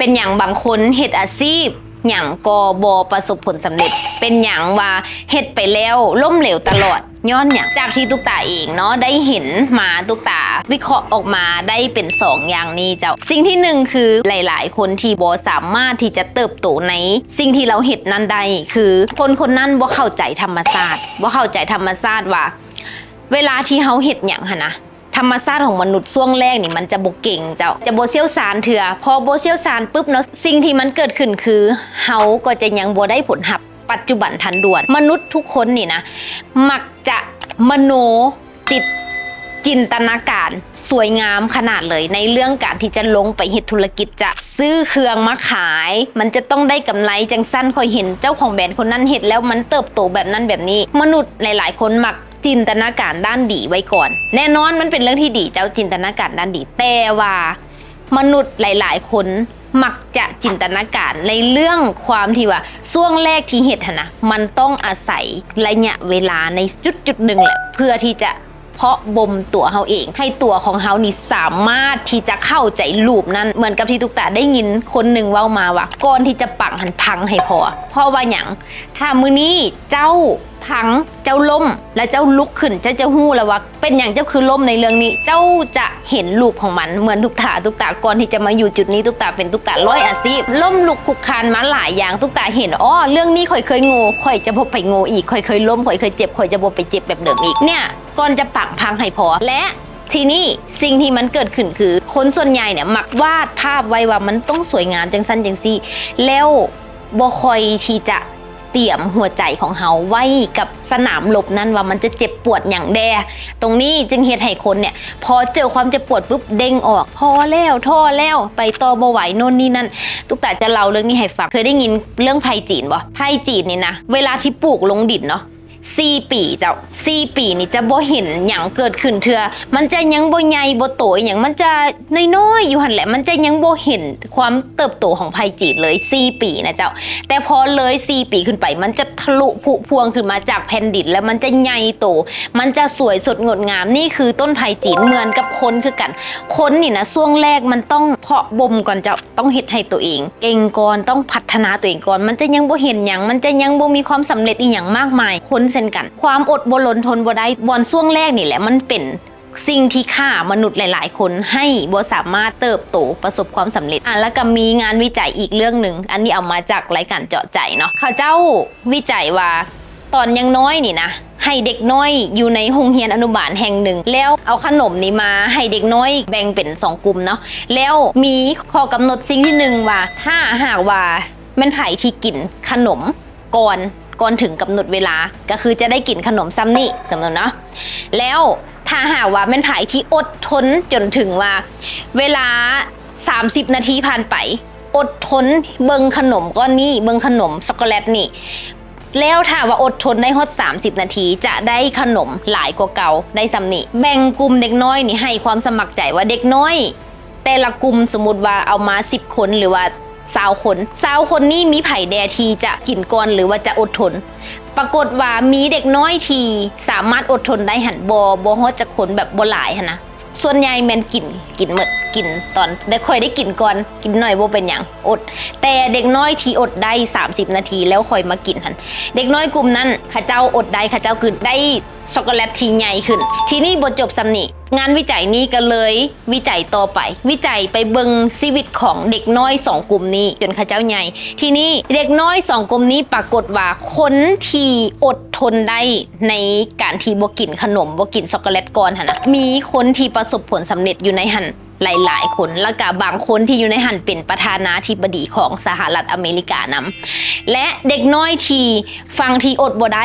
เป็นอย่างบางคนเฮ็ดอาชีพอย่างกอบอประสบผลสำเร็จ เป็นอย่างว่าเฮ็ดไปแล้วล้มเหลวตลอดย้อนอย่างจากที่ตุกตาเองเนาะได้เห็นมาตุกตาวิเคราะห์ออกมาได้เป็นสองอย่างนี้เจ้า สิ่งที่หนึ่งคือหลาย ๆ คนที่บอสามารถที่จะเติบโตใน สิ่งที่เราเห็ดนั้นได้คือคนคนนั้นบ่เข้าใจธรรมชาติบ่เข้าใจธรรมชาติว่า เวลาที่เฮาเห็ดอย่างหนนะ ธรรมชาติของมนุษย์ช่วงแรกนี่มันจะบ่เก่งเจ้าจะโบเชี่ยวชาญเถื่อพอโบเชี่ยวชาญปุ๊บเนาะสิ่งที่มันเกิดขึ้นคือเฮาก็จะยังบ่ได้ผลลัพธ์ปัจจุบันทันด่วน มนุษย์ทุกคนนี่นะมักจะมโนจิตจินตนาการสวยงามขนาดเลยในเรื่องการที่จะลงไปเฮ็ดธุรกิจจะซื้อเครื่องมาขาย มันจะต้องได้กำไรจังสั้นคอยเห็นเจ้าของแบรนด์คนนั้นเฮ็ดแล้วมันเติบโตแบบนั้นแบบนี้ มนุษย์หลาย ๆ คนมัก จินตนาการด้านดีไว้ก่อน แน่นอนมันเป็นเรื่องที่ดีเจ้าจินตนาการด้านดี แต่ว่ามนุษย์หลาย ๆ คนมักจะจินตนาการในเรื่องความที่ว่าช่วงแรกที่เหตุนะมันต้องอาศัยระยะเวลาในจุดจุดหนึ่งแหละเพื่อที่จะเพาะบ่มตัวเฮาเอง ให้ตัวของเฮานี่สามารถที่จะเข้าใจลูปนั้น เหมือนกับที่ตุกตาได้ยินคนหนึ่งเว้ามาว่าก่อนที่จะปังหันพังให้พอเพราะว่าอย่างถ้ามือนี้เจ้า พังเจ้าล่มและเจ้าลุกขึ้นเจ้าจะหู้แล้วว่าเป็นอย่างเจ้าคือล่มในเรื่องนี้ เจ้าจะเห็นลูกของมันเหมือนทุกตาทุกตาก่อนที่จะมาอยู่จุดนี้ทุกตาเป็นทุกตาร้อยอาชีพล่มลุกคุกคานมาหลายอย่างทุกตาเห็นอ้อเรื่องนี้ข่อยเคยโง่ข่อยจะพบไปโง่อีกข่อยเคยล้มข่อยเคยเจ็บข่อยจะบไปเจ็บแบบเดิมอีกเนี่ยก่อนจะปักพังให้พอและทีนี้สิ่งที่มันเกิดขึ้นคือ คนส่วนใหญ่เนี่ยมักวาดภาพไว้ว่ามันต้องสวยงามจังสั้นจังซี่แล้วบ่คอยที่จะ เตรียมหัวใจของเฮาไว้กับสนามลบนั้นว่ามันจะเจ็บปวดอย่างแดตรงนี้จึงเหตุให้คนเนี่ย พอเจอความเจ็บปวดปุ๊บเด้งออก พอแล้วท่อแล้วไปต่อบ่ไหวโน่นนี่นั่นตุกตาจะเล่าเรื่องนี้ให้ฟังเคยได้ยินเรื่องไผ่จีนบ่ไผ่จีนนี่นะเวลาที่ปลูกลงดินเนาะ สี่ปีเจ้าสี่ปีนี่จะบ่เห็นหยังเกิดขึ้นเถื่อมันจะยังบ่ใหญ่บ่โตอหย่างมันจะน้อยๆอยู่หันแหละ มันจะยังบ่เห็นความเติบโตของไผ่จีดเลยสี่ปีนะเจ้า แต่พอเลยสี่ปีขึ้นไป มันจะทะลุผุพวงขึ้นมาจากแผ่นดินแล้วมันจะใหญ่โต มันจะสวยสดงดงามนี่คือต้นไผ่จีนเหมือนกับคนคือกัน คนนี่นะช่วงแรกมันต้องเพาะบ่มก่อนเจ้าต้องเฮ็ดให้ตัวเอง เก่งก่อนต้องพัฒนาตัวเองก่อน มันจะยังบ่เห็นหยังมันจะยังบ่มีความสำเร็จอีหยังมากมาย คนเช่นกัน ความอดบลนทนบ่ได้บอนช่วงแรกนี่แหละมันเป็นสิ่งที่ฆ่ามนุษย์หลาย ๆ คนให้บ่สามารถเติบโตประสบความสำเร็จอะแล้วก็มีงานวิจัยอีกเรื่องหนึ่งอันนี้เอามาจากรายการเจาะใจเนาะเขาเจ้าวิจัยว่าตอนยังน้อยนี่นะให้เด็กน้อยอยู่ในโรงเรียนอนุบาลแห่งหนึ่ง แล้วเอาขนมนี้มาให้เด็กน้อยแบ่งเป็นสองกลุ่มเนาะแล้วมีข้อกำหนดสิ่งที่หนึ่งว่า ถ้าหากว่าม่นไผ่ที่กินขนมก่อน ก่อนถึงกำหนดเวลาก็คือจะได้กินขนมซ้ำนี่สมมติเนาะแล้วถ้าหากว่าแม่นไผ่ที่อดทนจนถึงว่า เวลา 30 นาทีผ่านไป อดทนเบิงขนมก้อนนี้เบิงขนมช็อกโกแลตนี่แล้วถ้าว่าอดทนได้ฮอด30 นาที จะได้ขนมหลายกว่าเก่าได้สำนิแบ่งกลุ่มเด็กน้อยนี่ให้ความสมัครใจว่าเด็กน้อย แต่ละกลุ่มสมมติว่าเอามา 10 คนหรือว่า สาวคนสาวคนนี้มีไผ่แดทีจะกินก่อนหรือว่าจะอดทน ปรากฏว่ามีเด็กน้อยทีสามารถอดทนได้หันบอบอฮอดจะคนแบบบหลายนนะส่วนใหญ่แมนกินกินหมด กินตอนได้ค่อยได้กินก่อนกินหน่อยบ่เป็นอย่างอด แต่เด็กน้อยที่อดได้ 30 นาทีแล้วค่อยมากินหันเด็กน้อยกลุ่มนั้นข้าเจ้าอดได้ข้าเจ้าคือได้ช็อกโกแลตทีใหญ่ขึ้น ทีนี้บทจบสำนิงานวิจัยนี้ก็เลยวิจัยต่อไป วิจัยไปเบิงชีวิตของเด็กน้อยสองกลุ่มนี้จนข้าเจ้าใหญ่ทีนี้เด็กน้อยสองกลุ่มนี้ปรากฏว่าคนที่อดทนได้ในการที่บกินขนมบกินช็อกโกแลตก่อนหันมีคนที่ประสบผลสำเร็จอยู่ในหัน หลายๆ คนแล้วก็บางคนที่อยู่ในหันเป็นประธานาธิบดีของสหรัฐอเมริกานำและเด็กน้อยที่ฟังที่อดบ่ได้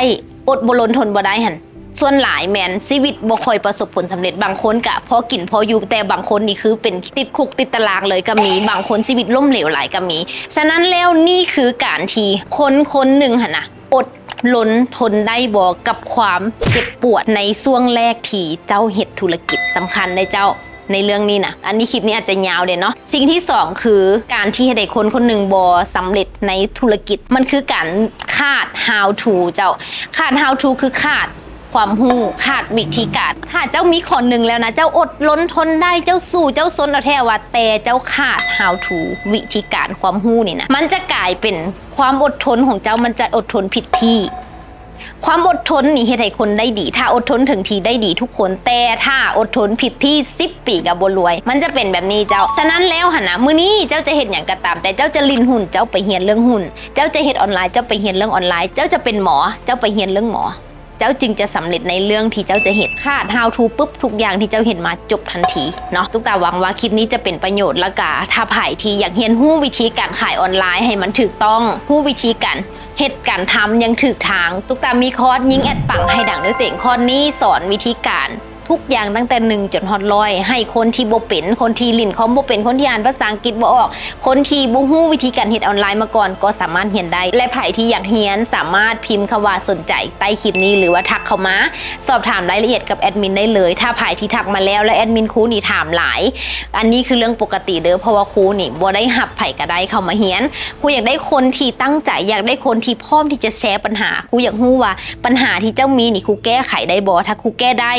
อดบ่ลนทนบ่ได้หันส่วนหลายแมนชีวิตบ่ค่อยประสบผลสำเร็จบางคนกะพอกินพออยู่แต่บางคนนี่คือเป็นติดคุกติดตารางเลยก็มี บางคนชีวิตล่มเหลวหลายก็มี ฉะนั้นแล้วนี่คือการที่คนคนหนึ่งหันนะอดล้นทนได้บอกกับความเจ็บปวดในช่วงแรกที่เจ้าเห็ดธุรกิจสำคัญในเจ้า ในเรื่องนี้นะอันนี้คลิปนี้อาจจะยาวเด่นเนาะสิ่งที่สองคือการที่ให้เด็กคนคนหนึ่งบอสำเร็จในธุรกิจมันคือการขาด how to เจ้าขาด how to คือขาดความหูขาดวิธีการ ถ้าเจ้ามีข้อหนึ่งแล้วนะ เจ้าอดล้นทนได้เจ้าสู้เจ้าซนเอาแท้ว่าแต่เจ้าขาด how to วิธีการความหูนี่นะมันจะกลายเป็นความอดทนของเจ้ามันจะอดทนผิดที่ ความอดทนนี่เฮ็ดให้คนได้ดี ถ้าอดทนถึงทีได้ดีทุกคน แต่ถ้าอดทนผิดที่สิบปีกับบรวย มันจะเป็นแบบนี้เจ้า ฉะนั้นแล้วหนนะมื้อนี้เจ้าจะเฮ็ดอย่างก็ตาม แต่เจ้าจะลินหุ่น เจ้าไปเฮียนเรื่องหุ่น เจ้าจะเฮ็ดออนไลน์ เจ้าไปเฮียนเรื่องออนไลน์ เจ้าจะเป็นหมอ เจ้าไปเฮียนเรื่องหมอ เจ้าจึงจะสำเร็จในเรื่องที่เจ้าจะเห็นคาด how to ปุ๊บทุกอย่างที่เจ้าเห็นมาจบทันทีเนาะทุกตาหวังว่าคลิปนี้จะเป็นประโยชน์ละกาถ้าไผ่ที่อยากเรียนหู้วิธีการขายออนไลน์ให้มันถูกต้องหู้วิธีการเหตุการทำยังถูกทาง ตุกตามีคอร์สยิงแอดปังให้ดังด้วยเต่งคอร์สนี้สอนวิธีการ ทุกอย่างตั้งแต่หนึ่งจนฮอตร้อยให้คนที่บ่เป็นคนที่ลินคอมบ่เป็นคนที่อ่านภาษาอังกฤษบ่ออก คนที่บ่ฮู้วิธีการเฮ็ดออนไลน์มาก่อนก็สามารถเรียนได้ และไผที่อยากเรียนสามารถพิมพ์คำว่าสนใจใต้คลิปนี้หรือว่าทักเข้ามา สอบถามรายละเอียดกับแอดมินได้เลย ถ้าไผที่ทักมาแล้วและแอดมินครูนี่ถามหลาย อันนี้คือเรื่องปกติเด้อเพราะว่าครูนี่บ่ได้หับไผก็ได้เข้ามาเรียนครูอยากได้คนที่ตั้งใจอยากได้คนที่พร้อมที่จะแชร์ปัญหาครูอยากรู้ว่าปัญหาที่เจ้ามีนี่ครูแก้ไขได้บ่ถ้าครูแก้ได้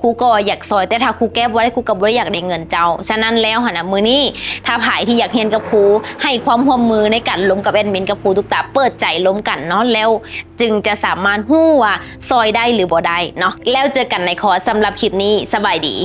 ครูก็อยากซอยแต่ถ้าครูแก้บ่ได้ครูก็บ่ได้อยากได้เงินเจ้า ฉะนั้นแล้วหันนะมือนี้ถ้าผายที่อยากเรียนกับครูให้ความร่วมมือในการล้มกับแอดมินกับครูทุกตาเปิดใจล้มกันเนาะแล้ว จึงจะสามารถหู้ว่าซอยได้หรือบ่ได้เนาะแล้วเจอกันในคอร์สสำหรับคลิปนี้สบายดี